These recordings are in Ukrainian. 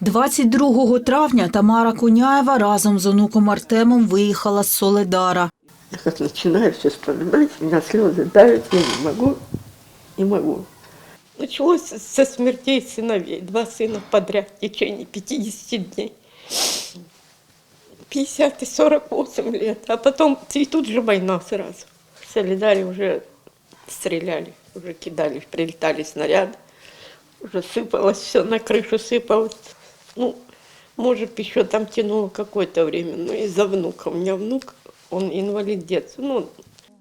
22 травня Тамара Коняєва разом з онуком Артемом виїхала з Соледара. Я как начинаю все вспоминать, у меня слезы давят, я не могу, не могу. Началось со смертей сыновей. Два сына подряд в течение 50 дней. 50 и 48 лет. А потом и тут же война сразу. В Солидаре уже стреляли, уже кидали, прилетали снаряды. Уже сыпалось все, на крышу сыпалось. Ну, может, еще там тянуло какое-то время, но из-за внука. У меня внук, он инвалид детства. Ну,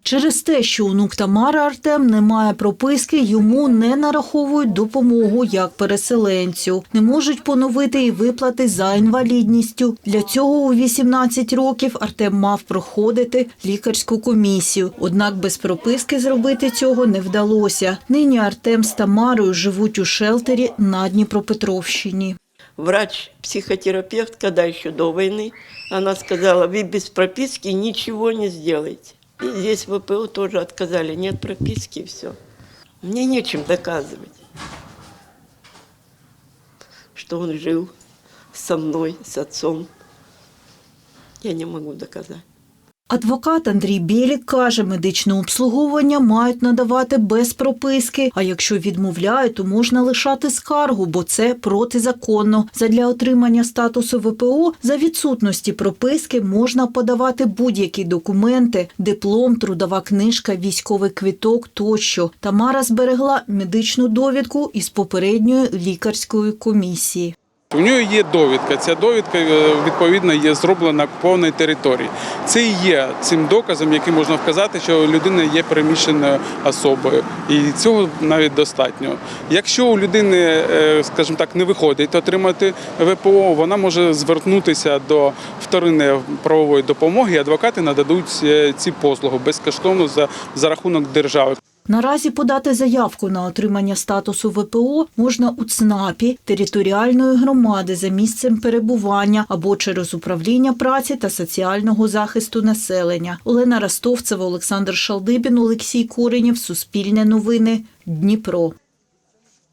Через те, що онук Тамари Артем не має прописки, йому не нараховують допомогу як переселенцю. Не можуть поновити і виплати за інвалідністю. Для цього у 18 років Артем мав проходити лікарську комісію. Однак без прописки зробити цього не вдалося. Нині Артем з Тамарою живуть у шелтері на Дніпропетровщині. Врач-психотерапевт, когда еще до войны, она сказала, вы без прописки ничего не сделаете. И здесь ВПУ тоже отказали, нет прописки, все. Мне нечем доказывать, что он жил со мной, с отцом. Я не могу доказать. Адвокат Андрій Білік каже, медичне обслуговування мають надавати без прописки, а якщо відмовляють, то можна лишати скаргу, бо це протизаконно. Задля отримання статусу ВПО за відсутності прописки можна подавати будь-які документи, диплом, трудова книжка, військовий квіток тощо. Тамара зберегла медичну довідку із попередньої лікарської комісії. У нього є довідка. Ця довідка е, відповідно є зроблена на окупованій території. Це і є цим доказом, яким можна вказати, що людина є переміщеною особою, і цього навіть достатньо. Якщо у людини, е, скажімо так, не виходить отримати ВПО, вона може звернутися до вторинної правової допомоги. Адвокати нададуть е, ці послуги безкоштовно за, за рахунок держави. Наразі подати заявку на отримання статусу ВПО можна у ЦНАПі територіальної громади за місцем перебування або через управління праці та соціального захисту населення. Олена Ростовцева, Олександр Шалдибін, Олексій Коренєв, Суспільне новини, Дніпро.